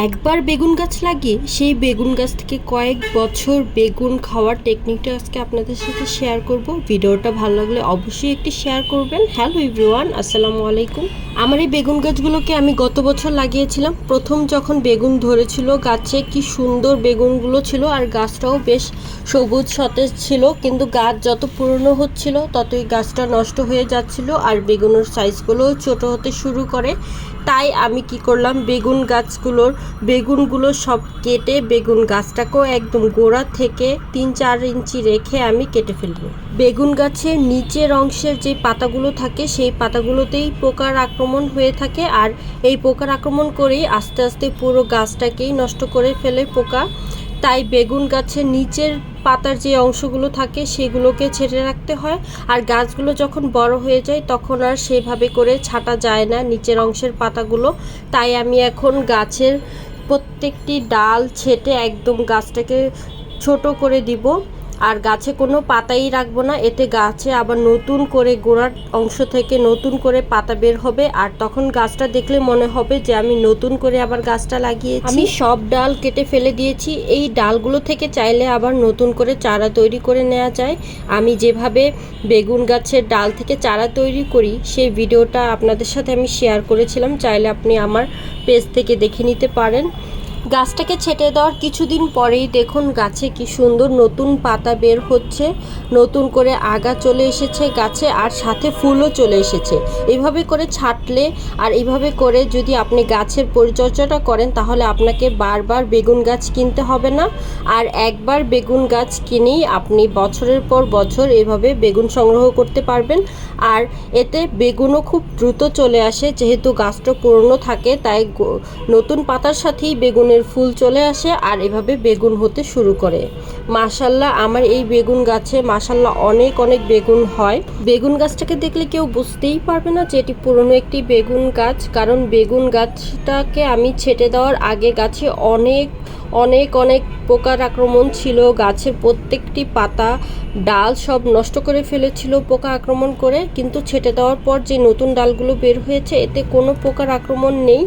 একবার বেগুন গাছ লাগিয়ে সেই বেগুন গাছ থেকে কয়েক বছর বেগুন খাওয়ার টেকনিকটা আজকে আপনাদের সাথে শেয়ার করব। ভিডিওটা ভালো লাগলে অবশ্যই একটি শেয়ার করবেন। হ্যালো এভরিওয়ান আসসালামু আলাইকুম। আমার এই বেগুন গাছগুলোকে আমি গত বছর লাগিয়েছিলাম। প্রথম যখন বেগুন ধরেছিল, গাছে কি সুন্দর বেগুনগুলো ছিল আর গাছটাও বেশ সবুজ সতেজ ছিল। কিন্তু গাছ যত পুরনো হচ্ছিল, ততই গাছটা নষ্ট হয়ে যাচ্ছিল আর বেগুনের সাইজগুলোও ছোট হতে শুরু করে। তাই আমি কি করলাম, বেগুন গাছগুলোর বেগুনগুলো সব কেটে বেগুন গাছটাকেও একদম গোড়া থেকে তিন চার ইঞ্চি রেখে আমি কেটে ফেলব। বেগুন গাছের নিচের অংশের যে পাতাগুলো থাকে, সেই পাতাগুলোতেই পোকার আক্রমণ হয়ে থাকে। আর এই পোকার আক্রমণ করেই আস্তে আস্তে পুরো গাছটাকেই নষ্ট করে ফেলে পোকা। তাই বেগুন গাছের নিচের পাতার যে অংশগুলো থাকে, সেগুলোকে ছেড়ে রাখতে হয়। আর গাছগুলো যখন বড় হয়ে যায়, তখন আর সেভাবে করে ছাটা যায় না নিচের অংশের পাতাগুলো। তাই আমি এখন গাছের প্রত্যেকটি ডাল ছেটে একদম গাছটাকে ছোট করে দিব। আর গাছে কোনো পাতাই রাখব না, এতে গাছে আবার নতুন করে গোড়ার অংশ থেকে নতুন করে পাতা বের হবে, আর তখন গাছটা দেখলে মনে হবে যে আমি নতুন করে আবার গাছটা লাগিয়েছি। আমি সব ডাল কেটে ফেলে দিয়েছি, এই ডালগুলো থেকে চাইলে আবার নতুন করে চারা তৈরি করে নেওয়া যায়। আমি যেভাবে বেগুন গাছের ডাল থেকে চারা তৈরি করি, সেই ভিডিওটা আপনাদের সাথে আমি শেয়ার করেছিলাম, চাইলে আপনি আমার পেজ থেকে দেখে নিতে পারেন। গাছটাকে ছেটে দেওয়ার কিছুদিন পরেই দেখুন গাছে কি সুন্দর নতুন পাতা বের হচ্ছে, নতুন করে আগা চলে এসেছে গাছে আর সাথে ফুলও চলে এসেছে। এভাবে করে ছাটলে আর এভাবে করে যদি আপনি গাছের পরিচর্যাটা করেন তাহলে আপনাকে বারবার বেগুন গাছ কিনতে হবে না। আর একবার বেগুন গাছ কিনেই আপনি বছরের পর বছর এভাবে বেগুন সংগ্রহ করতে পারবেন। আর এতে বেগুনও খুব দ্রুত চলে আসে, যেহেতু গাছটা পুরনো থাকে, তাই নতুন পাতার সাথেই বেগুনের ফুল চলে আসে আর এভাবে বেগুন হতে শুরু করে। মাশাল্লাহ, আমার এই বেগুন গাছে মাশাল্লাহ অনেক অনেক বেগুন হয়। বেগুন গাছটাকে দেখলে কেউ বুঝতেই পারবে না যে এটি পুরনো একটি বেগুন গাছ, কারণ বেগুন গাছটাকে আমি ছেটে দেওয়ার আগে গাছে অনেক অনেক অনেক পোকার আক্রমণ ছিল। গাছের প্রত্যেকটি পাতা, ডাল সব নষ্ট করে ফেলেছিল পোকা আক্রমণ করে। কিন্তু ছেটে দেওয়ার পর যে নতুন ডালগুলো বের হয়েছে, এতে কোনো পোকার আক্রমণ নেই।